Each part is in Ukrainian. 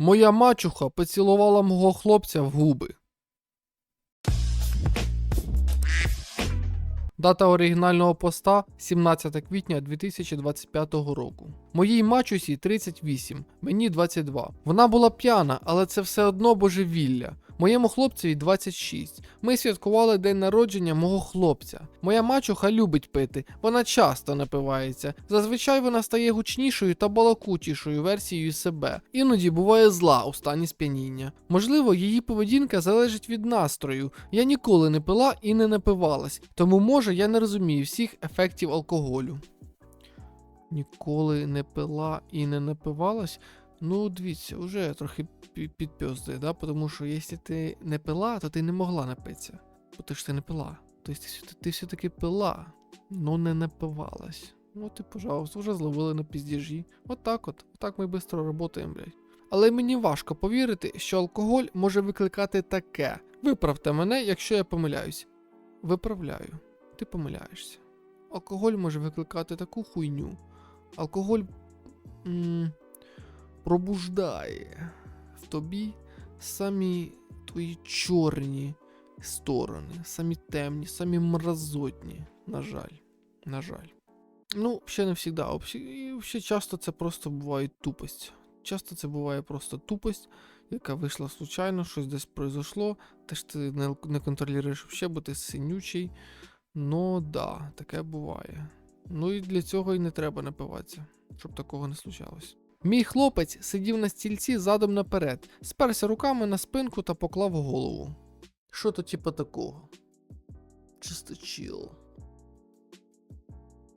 Моя мачуха поцілувала мого хлопця в губи. Дата оригінального поста 17 квітня 2025 року. Моїй мачусі 38, мені 22. Вона була п'яна, але це все одно божевілля. Моєму хлопцеві 26. Ми святкували день народження мого хлопця. Моя мачуха любить пити, вона часто напивається. Зазвичай вона стає гучнішою та балакучішою версією себе. Іноді буває зла у стані сп'яніння. Можливо, її поведінка залежить від настрою. Я ніколи не пила і не напивалась, тому може я не розумію всіх ефектів алкоголю. Ніколи не пила і не напивалась. Ну, дивіться, вже трохи пі- підпьоздує, да? Тому що якщо ти не пила, то ти не могла напитися. Бо ти ж ти не пила. Тобто ти, ти все-таки пила, но не напивалась. Ну, ти, пожалуйста, вже зловили на піздіжі. От так от, так ми швидко працюємо, блядь. Але мені важко повірити, що алкоголь може викликати таке. Виправте мене, якщо я помиляюсь. Виправляю. Ти помиляєшся. Алкоголь може викликати таку хуйню. Алкоголь м- пробуждає в тобі самі твої чорні сторони, самі темні, самі мразотні. На жаль. На жаль. Ну, ще не завжди. І ще часто це просто буває тупость. Часто це буває просто тупость, яка вийшла случайно, щось десь произошло, теж ти не, контролюєш взагалі, бо ти синючий. Ну да, таке буває. Ну і для цього і не треба напиватися, щоб такого не случалось. Мій хлопець сидів на стільці задом наперед, сперся руками на спинку та поклав голову. Що то типа такого? Чисто чіл.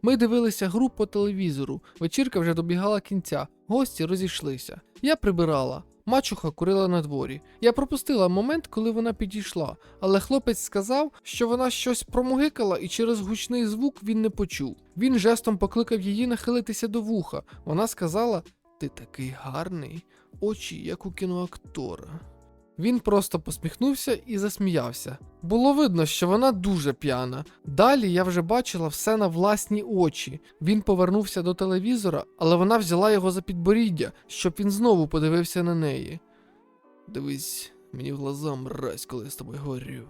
Ми дивилися гру по телевізору. Вечірка вже добігала кінця, гості розійшлися. Я прибирала. Мачуха курила на дворі. Я пропустила момент, коли вона підійшла, але хлопець сказав, що вона щось промугикала і через гучний звук він не почув. Він жестом покликав її нахилитися до вуха. Вона сказала: Ти такий гарний, очі, як у кіноактора. Він просто посміхнувся і засміявся. Було видно, що вона дуже п'яна. Далі я вже бачила все на власні очі. Він повернувся до телевізора, але вона взяла його за підборіддя, щоб він знову подивився на неї. Дивись, мені в глаза мразь, коли я з тобою говорю.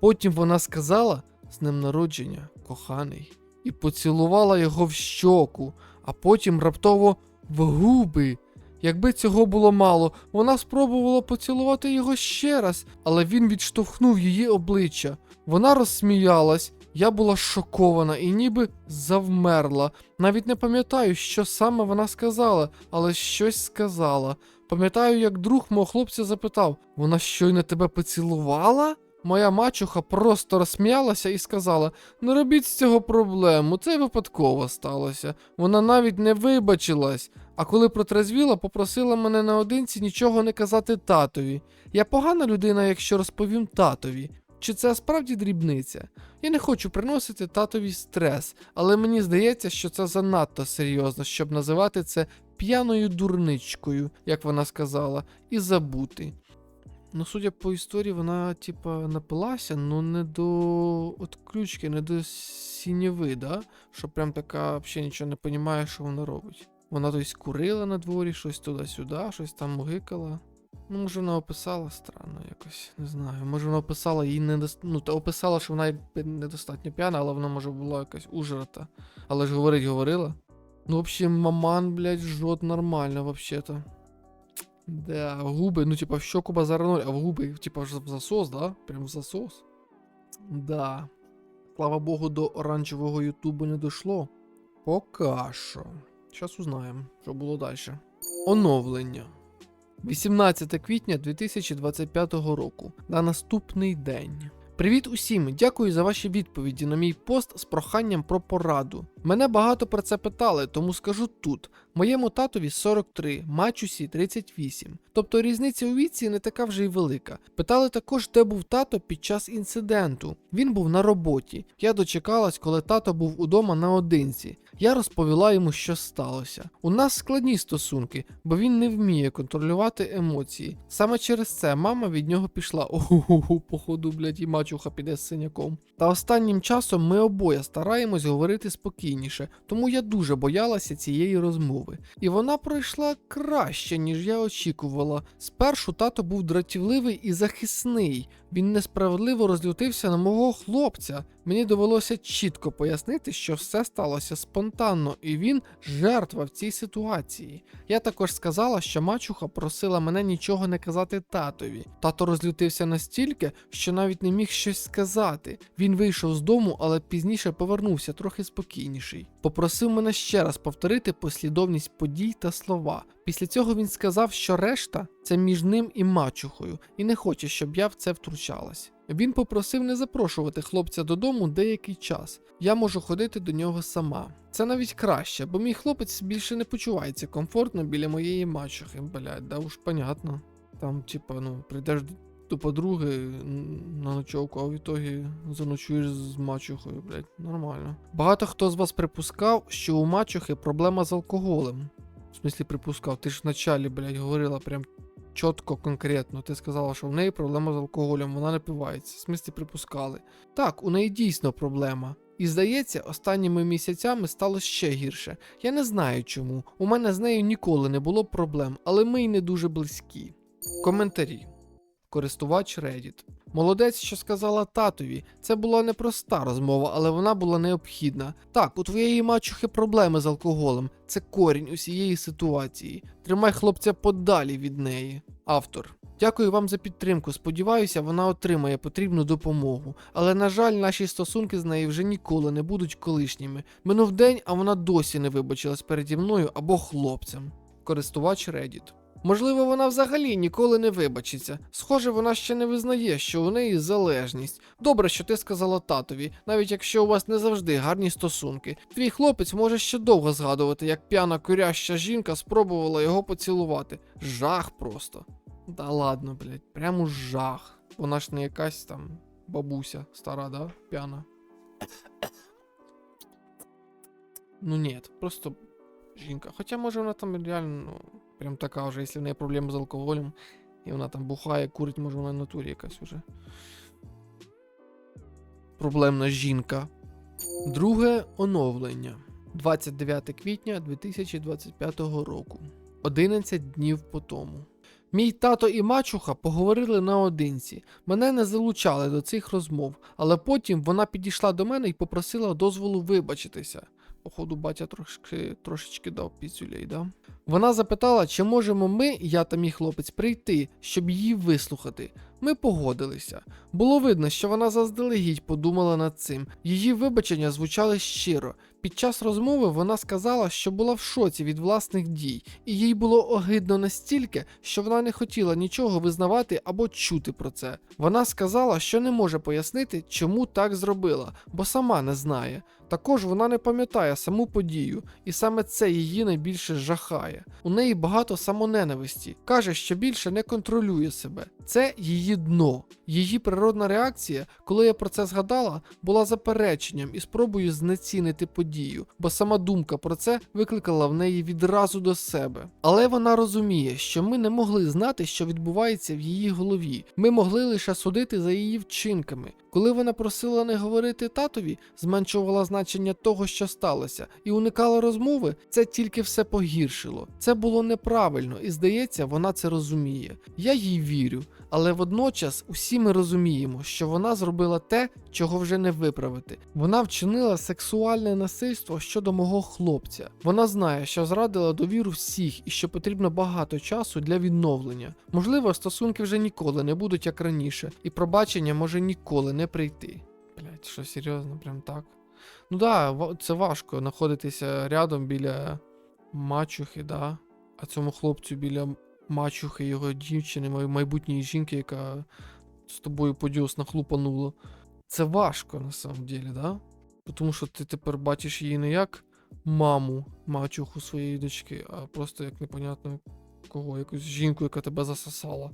Потім вона сказала з ним народження, коханий, і поцілувала його в щоку, а потім раптово в губи. Якби цього було мало, вона спробувала поцілувати його ще раз, але він відштовхнув її обличчя. Вона розсміялась, я була шокована і ніби завмерла. Навіть не пам'ятаю, що саме вона сказала, але щось сказала. Пам'ятаю, як друг мого хлопця запитав: вона щойно тебе поцілувала? Моя мачуха просто розсміялася і сказала: не робіть з цього проблему, це випадково сталося. Вона навіть не вибачилась. А коли протрезвіла, попросила мене наодинці нічого не казати татові. Я погана людина, якщо розповім татові. Чи це справді дрібниця? Я не хочу приносити татові стрес, але мені здається, що це занадто серйозно, щоб називати це п'яною дурничкою, як вона сказала, і забути. Ну, судя по історії, вона, типа, напилася, ну не до отключки, не до сінєви, да? Що прям така взагалі нічого не розуміє, що вона робить. Вона тобто курила на дворі, щось туди-сюди, щось там мугикала. Ну, може, вона описала странно якось, не знаю. Може, вона описала її недост... Ну, та описала, що вона недостатньо п'яна, але вона може була якась ужрата. Але ж говорить, говорила. Ну, взагалі, маман, блядь, жжет нормально, вообще-то. Да, в губи, ну, типа, в щеку базара а в губи, типа, в засос, да? Прям в засос. Да. Слава богу, до оранжевого ютубу не дошло. Пока що. Зараз узнаємо, що було далі. Оновлення. 18 квітня 2025 року. На наступний день. Привіт усім! Дякую за ваші відповіді на мій пост з проханням про пораду. Мене багато про це питали, тому скажу тут. Моєму татові 43, мачусі 38. Тобто різниця у віці не така вже й велика. Питали також, де був тато під час інциденту. Він був на роботі. Я дочекалась, коли тато був удома наодинці. Я розповіла йому, що сталося. У нас складні стосунки, бо він не вміє контролювати емоції. Саме через це мама від нього пішла. Ого, походу, блядь, і мачуха піде з синяком. Та останнім часом ми обоє стараємось говорити спокійніше, тому я дуже боялася цієї розмови. Розмови. І вона пройшла краще, ніж я очікувала. Спершу тато був дратівливий і захисний. Він несправедливо розлютився на мого хлопця. Мені довелося чітко пояснити, що все сталося спонтанно, і він жертва в цій ситуації. Я також сказала, що мачуха просила мене нічого не казати татові. Тато розлютився настільки, що навіть не міг щось сказати. Він вийшов з дому, але пізніше повернувся трохи спокійніший. Попросив мене ще раз повторити послідовність подій та слова. Після цього він сказав, що решта це між ним і мачухою, і не хоче, щоб я в це втручалась. Він попросив не запрошувати хлопця додому деякий час. Я можу ходити до нього сама. Це навіть краще, бо мій хлопець більше не почувається комфортно біля моєї мачухи. Блядь, да уж понятно. Там, типа, ну, прийдеш до подруги на ночовку, а в ітогі заночуєш з мачухою, блядь, нормально. Багато хто з вас припускав, що у мачухи проблема з алкоголем. В смислі припускав, ти ж вначалі, блядь, говорила прям чітко, конкретно. Ти сказала, що в неї проблема з алкоголем, вона не пивається. В смислі припускали. Так, у неї дійсно проблема. І здається, останніми місяцями стало ще гірше. Я не знаю чому. У мене з нею ніколи не було проблем, але ми й не дуже близькі. Коментарі. Користувач Reddit. Молодець, що сказала татові. Це була непроста розмова, але вона була необхідна. Так, у твоєї мачухи проблеми з алкоголем. Це корінь усієї ситуації. Тримай хлопця подалі від неї. Автор. Дякую вам за підтримку. Сподіваюся, вона отримає потрібну допомогу. Але, на жаль, наші стосунки з нею вже ніколи не будуть колишніми. Минув день, а вона досі не вибачилась переді мною або хлопцем. Користувач Reddit. Можливо, вона взагалі ніколи не вибачиться. Схоже, вона ще не визнає, що у неї залежність. Добре, що ти сказала татові, навіть якщо у вас не завжди гарні стосунки. Твій хлопець може ще довго згадувати, як п'яна куряща жінка спробувала його поцілувати. Жах просто. Да ладно, блядь, прямо жах. Вона ж не якась там бабуся стара, да? П'яна. Ну ні, просто жінка. Хоча може вона там реально, ну, прям така вже, якщо в неї проблеми з алкоголем, і вона там бухає, курить, може вона в натурі якась уже. Проблемна жінка. Друге оновлення. 29 квітня 2025 року. 11 днів по тому. Мій тато і мачуха поговорили наодинці. Мене не залучали до цих розмов, але потім вона підійшла до мене і попросила дозволу вибачитися. Походу, батя трошки, трошечки дав піцюлей, да? Вона запитала, чи можемо ми, я та мій хлопець, прийти, щоб її вислухати. Ми погодилися. Було видно, що вона заздалегідь подумала над цим. Її вибачення звучали щиро. Під час розмови вона сказала, що була в шоці від власних дій, і їй було огидно настільки, що вона не хотіла нічого визнавати або чути про це. Вона сказала, що не може пояснити, чому так зробила, бо сама не знає. Також вона не пам'ятає саму подію, і саме це її найбільше жахає. У неї багато самоненависті, каже, що більше не контролює себе. Це її дно. Її природна реакція, коли я про це згадала, була запереченням і спробою знецінити подію, бо сама думка про це викликала в неї відразу до себе. Але вона розуміє, що ми не могли знати, що відбувається в її голові. Ми могли лише судити за її вчинками. Коли вона просила не говорити татові, зменшувала значення того, що сталося, і уникала розмови, це тільки все погіршило. Це було неправильно, і здається, вона це розуміє. Я їй вірю, але водночас усі ми розуміємо, що вона зробила те, чого вже не виправити. Вона вчинила сексуальне насильство щодо мого хлопця. Вона знає, що зрадила довіру всіх і що потрібно багато часу для відновлення. Можливо, стосунки вже ніколи не будуть як раніше, і пробачення може ніколи не прийти. Блять, що серйозно, прям так. Ну да, це важко знаходитися рядом біля мачухи, да. А цьому хлопцю біля мачухи його дівчини, майбутньої жінки, яка з тобою подіосно хлупанула. Це важко на самом деле, да? Тому що ти тепер бачиш її не як маму, мачуху своєї дочки, а просто як непонятно кого, якусь жінку, яка тебе засосала.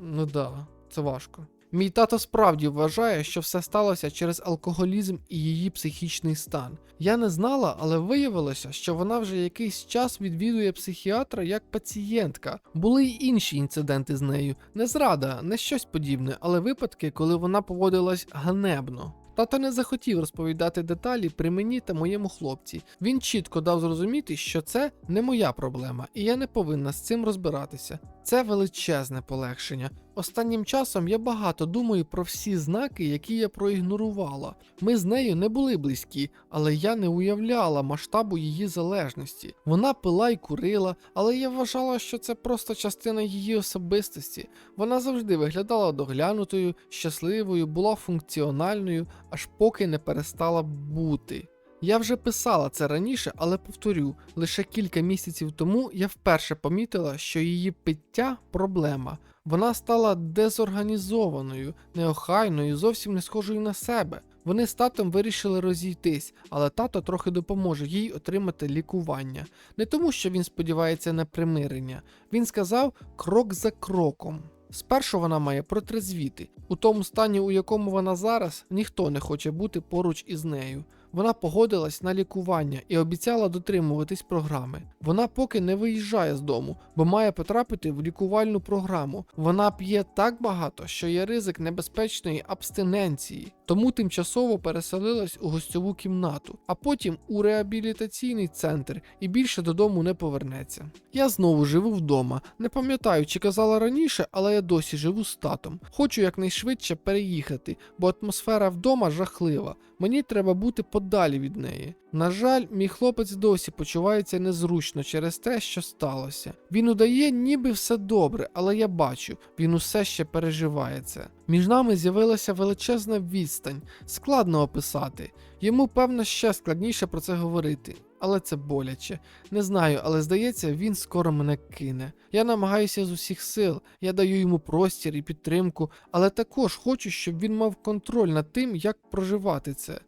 Ну да, це важко. Мій тато справді вважає, що все сталося через алкоголізм і її психічний стан. Я не знала, але виявилося, що вона вже якийсь час відвідує психіатра як пацієнтка. Були й інші інциденти з нею. Не зрада, не щось подібне, але випадки, коли вона поводилась ганебно. Тато не захотів розповідати деталі при мені та моєму хлопці. Він чітко дав зрозуміти, що це не моя проблема, і я не повинна з цим розбиратися. Це величезне полегшення. Останнім часом я багато думаю про всі знаки, які я проігнорувала. Ми з нею не були близькі, але я не уявляла масштабу її залежності. Вона пила й курила, але я вважала, що це просто частина її особистості. Вона завжди виглядала доглянутою, щасливою, була функціональною, аж поки не перестала бути. Я вже писала це раніше, але повторю, лише кілька місяців тому я вперше помітила, що її пиття проблема. Вона стала дезорганізованою, неохайною, зовсім не схожою на себе. Вони з татом вирішили розійтись, але тато трохи допоможе їй отримати лікування. Не тому, що він сподівається на примирення. Він сказав крок за кроком. Спершу вона має протрезвіти. У тому стані, у якому вона зараз, ніхто не хоче бути поруч із нею. Вона погодилась на лікування і обіцяла дотримуватись програми. Вона поки не виїжджає з дому, бо має потрапити в лікувальну програму. Вона п'є так багато, що є ризик небезпечної абстиненції, тому тимчасово переселилась у гостьову кімнату, а потім у реабілітаційний центр і більше додому не повернеться. Я знову живу вдома. Не пам'ятаю, чи казала раніше, але я досі живу з татом. Хочу якнайшвидше переїхати, бо атмосфера вдома жахлива. Мені треба бути подалі від неї. На жаль, мій хлопець досі почувається незручно через те, що сталося. Він удає, ніби все добре, але я бачу, він усе ще переживає це. Між нами з'явилася величезна відстань, складно описати. Йому, певно, ще складніше про це говорити. Але це боляче. Не знаю, але здається, він скоро мене кине. Я намагаюся з усіх сил, я даю йому простір і підтримку, але також хочу, щоб він мав контроль над тим, як проживати це.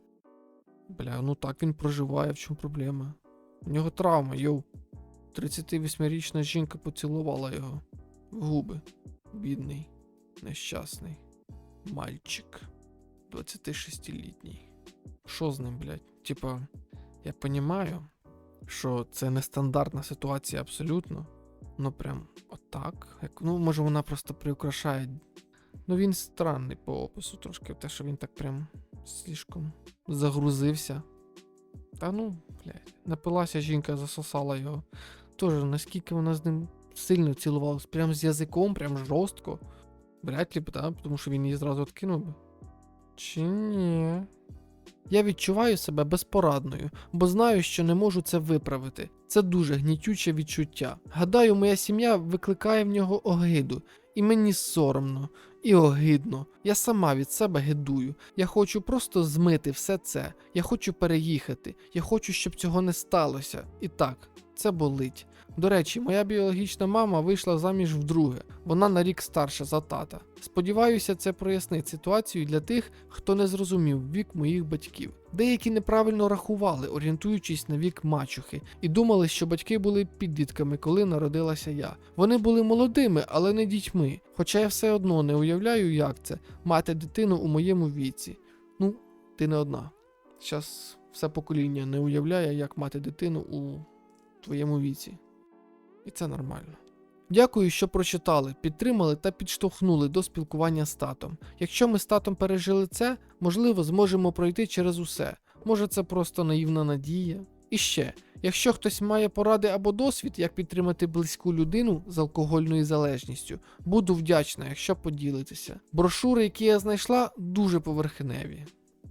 Бля, ну так він проживає, в чому проблема? У нього травма, йоу. 38-річна жінка поцілувала його в губи. Бідний, нещасний. Мальчик. 26-літній. Що з ним, блядь? Типа, я понімаю, що це нестандартна ситуація абсолютно. Ну прям отак. Як, ну, може, вона просто приукрашає. Ну він странний по опису трошки, те, що він так прям слишком загрузився. Та ну, блядь, напилася жінка, засосала його. Тоже наскільки вона з ним сильно цілувалась, прям з язиком, прям жорстко. Вряд ли б, да? тому що він її зразу відкинув би. Чи ні? Я відчуваю себе безпорадною, бо знаю, що не можу це виправити. Це дуже гнітюче відчуття. Гадаю, моя сім'я викликає в нього огиду, і мені соромно, і огидно. Я сама від себе гидую. Я хочу просто змити все це. Я хочу переїхати. Я хочу, щоб цього не сталося. І так, це болить. До речі, моя біологічна мама вийшла заміж вдруге. Вона на рік старша за тата. Сподіваюся, це прояснить ситуацію для тих, хто не зрозумів вік моїх батьків. Деякі неправильно рахували, орієнтуючись на вік мачухи, і думали, що батьки були підлітками, коли народилася я. Вони були молодими, але не дітьми. Хоча я все одно не уявляю, як це мати дитину у моєму віці. Ну, ти не одна. Зараз все покоління не уявляє, як мати дитину у твоєму віці. І це нормально. Дякую, що прочитали, підтримали та підштовхнули до спілкування з татом. Якщо ми з татом пережили це, можливо, зможемо пройти через усе. Може, це просто наївна надія. І ще, якщо хтось має поради або досвід, як підтримати близьку людину з алкогольною залежністю, буду вдячна, якщо поділитеся. Брошури, які я знайшла, дуже поверхневі.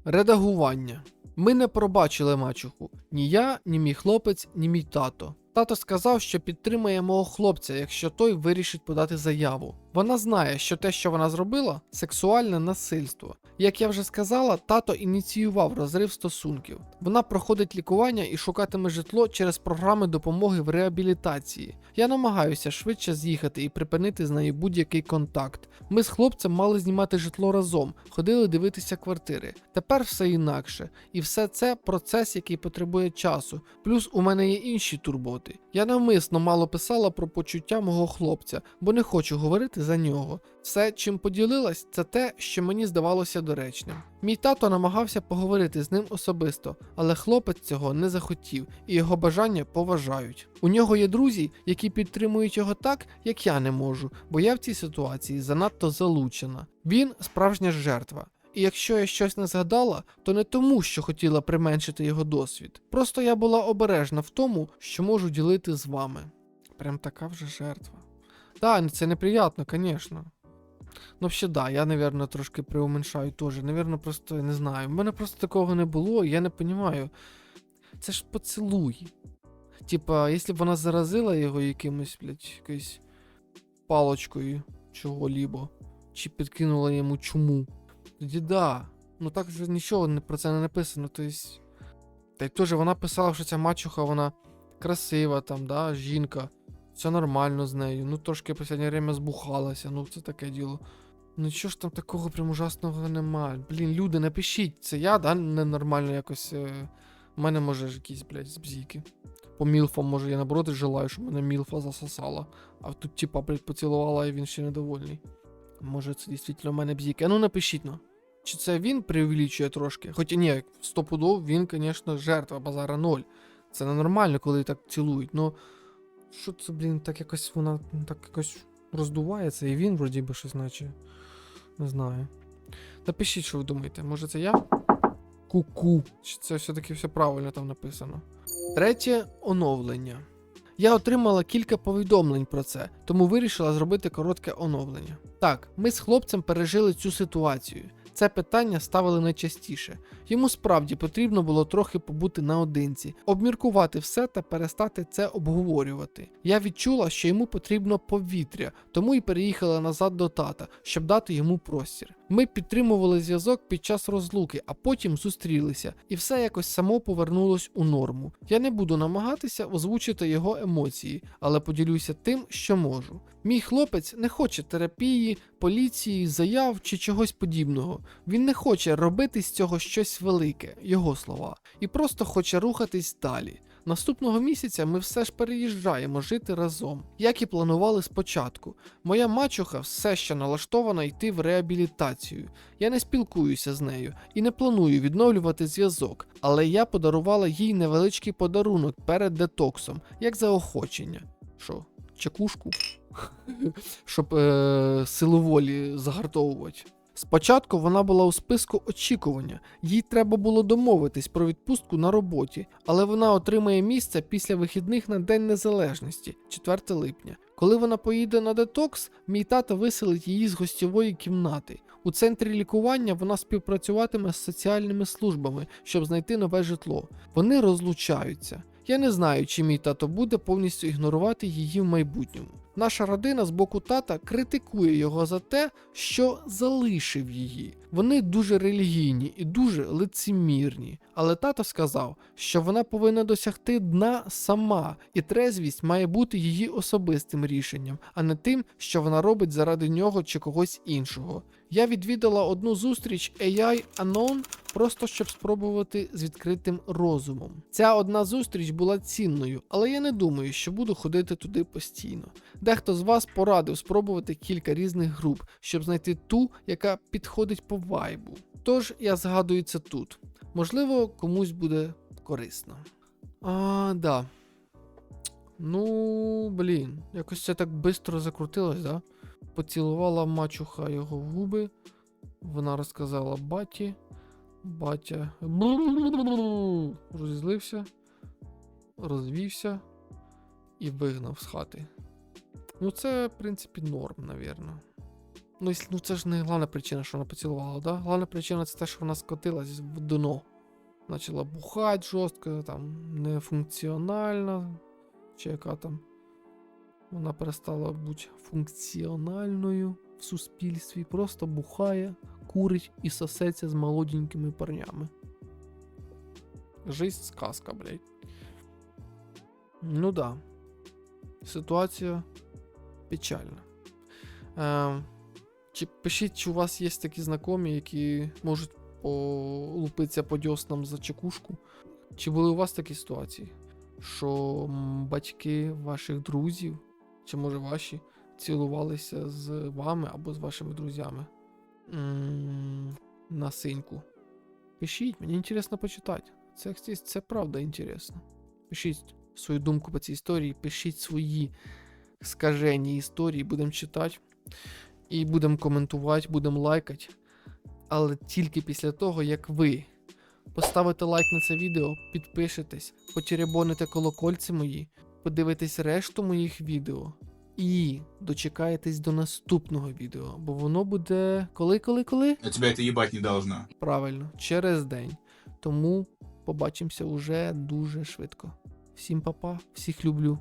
Редагування. Ми не пробачили мачуху. Ні я, ні мій хлопець, ні мій тато. Тато сказав, що підтримає мого хлопця, якщо той вирішить подати заяву. Вона знає, що те, що вона зробила, сексуальне насильство. Як я вже сказала, тато ініціював розрив стосунків. Вона проходить лікування і шукатиме житло через програми допомоги в реабілітації. Я намагаюся швидше з'їхати і припинити з нею будь-який контакт. Ми з хлопцем мали знімати житло разом, ходили дивитися квартири. Тепер все інакше, і все це процес, який потребує часу. Плюс у мене є інші турботи. Я навмисно мало писала про почуття мого хлопця, бо не хочу говорити за нього. Все, чим поділилась, це те, що мені здавалося доречним. Мій тато намагався поговорити з ним особисто, але хлопець цього не захотів, і його бажання поважають. У нього є друзі, які підтримують його так, як я не можу, бо я в цій ситуації занадто залучена. Він справжня жертва. І якщо я щось не згадала, то не тому, що хотіла применшити його досвід. Просто я була обережна в тому, що можу ділити з вами. Прям така вже жертва. Так, це неприятно, звісно. Ну, взагалі, да, я, напевно, трошки преуменшаю теж. Навірно, просто не знаю. У мене просто такого не було, я не розумію. Це ж поцілуй. Типа, якщо б вона заразила його якимось, блядь, якоюсь палочкою чого-лібо, чи підкинула йому чуму, тоді да. Ну так же нічого про це не написано. Тобто. Та й теж вона писала, що ця мачуха, вона красива, там, да, жінка. Все нормально з нею. Ну трошки в останнє время збухалася, ну це таке діло. Ну що ж там такого прям ужасного немає. Блін, люди, напишіть, це я, да, ненормально якось. Е... У мене може якісь, блядь, збзіки. По мілфам, може, я наоборот желаю, щоб мене мілфа засосала. А тут, типа, блядь, поцілувала, і він ще недовольний. Може, це дійсно в мене бзіки. А ну напишіть, ну. Чи це він преувеличує трошки? Хоча ні, стопудов він, звісно, жертва базара ноль. Це ненормально, коли так цілують. Ну, що це, блін, так якось вона так якось роздувається, і він вроді би щось наче. Не знаю. Напишіть, що ви думаєте. Може це я? Ку-ку. Чи це все-таки все правильно там написано? Третє оновлення. Я отримала кілька повідомлень про це, тому вирішила зробити коротке оновлення. Так, ми з хлопцем пережили цю ситуацію. Це питання ставили найчастіше. Йому справді потрібно було трохи побути наодинці, обміркувати все та перестати це обговорювати. Я відчула, що йому потрібно повітря, тому і переїхала назад до тата, щоб дати йому простір. Ми підтримували зв'язок під час розлуки, а потім зустрілися, і все якось само повернулось у норму. Я не буду намагатися озвучити його емоції, але поділюся тим, що можу. Мій хлопець не хоче терапії, поліції, заяв чи чогось подібного. Він не хоче робити з цього щось велике, його слова, і просто хоче рухатись далі. Наступного місяця ми все ж переїжджаємо жити разом, як і планували спочатку. Моя мачуха все ще налаштована йти в реабілітацію. Я не спілкуюся з нею і не планую відновлювати зв'язок, але я подарувала їй невеличкий подарунок перед детоксом, як заохочення. Що, чекушку? Щоб е, силу волі загартовувати. Спочатку вона була у списку очікування, їй треба було домовитись про відпустку на роботі, але вона отримає місце після вихідних на День Незалежності, 4 липня. Коли вона поїде на детокс, мій тато виселить її з гостьової кімнати. У центрі лікування вона співпрацюватиме з соціальними службами, щоб знайти нове житло. Вони розлучаються. Я не знаю, чи мій тато буде повністю ігнорувати її в майбутньому. Наша родина з боку тата критикує його за те, що залишив її. Вони дуже релігійні і дуже лицемірні. Але тато сказав, що вона повинна досягти дна сама, і трезвість має бути її особистим рішенням, а не тим, що вона робить заради нього чи когось іншого. Я відвідала одну зустріч AI Anon просто щоб спробувати з відкритим розумом. Ця одна зустріч була цінною, але я не думаю, що буду ходити туди постійно. Дехто з вас порадив спробувати кілька різних груп, щоб знайти ту, яка підходить по вайбу. Тож я згадую це тут. Можливо, комусь буде корисно. А, да. Ну, блін, якось це так швидко закрутилось, да? Поцілувала мачуха його в губи. Вона розказала баті. Батя розізлився, розвівся і вигнав з хати. Ну, це, в принципі, норм, навірно. Ну, ну це ж не головна причина, що вона поцілувала, да? Головна причина це те, що вона скотилась в дно. Почала бухати жорстко, там, нефункціональна, чи яка там. Вона перестала бути функціональною в суспільстві, просто бухає, курить і сосеться з молоденькими парнями. Жизнь сказка, блядь. Ну да. Ситуація печальна. Е, чи пишіть, чи у вас є такі знайомі, які можуть полупитися по дьоснам за чекушку? Чи були у вас такі ситуації? Що батьки ваших друзів, чи може ваші, цілувалися з вами або з вашими друзями? На синьку. Пишіть, мені інтересно почитати. Це, це правда інтересно. Пишіть свою думку по цій історії, пишіть свої скажені історії, будемо читати. І будемо коментувати, будемо лайкати. але тільки після того, як ви поставите лайк на це відео, підпишетесь, почеребоните колокольці мої, подивитесь решту моїх відео і дочекаєтесь до наступного відео, бо воно буде коли, коли, коли? А тебя это ебать не должно. Правильно, через день. Тому побачимося уже дуже швидко. Всім па-па, всіх люблю.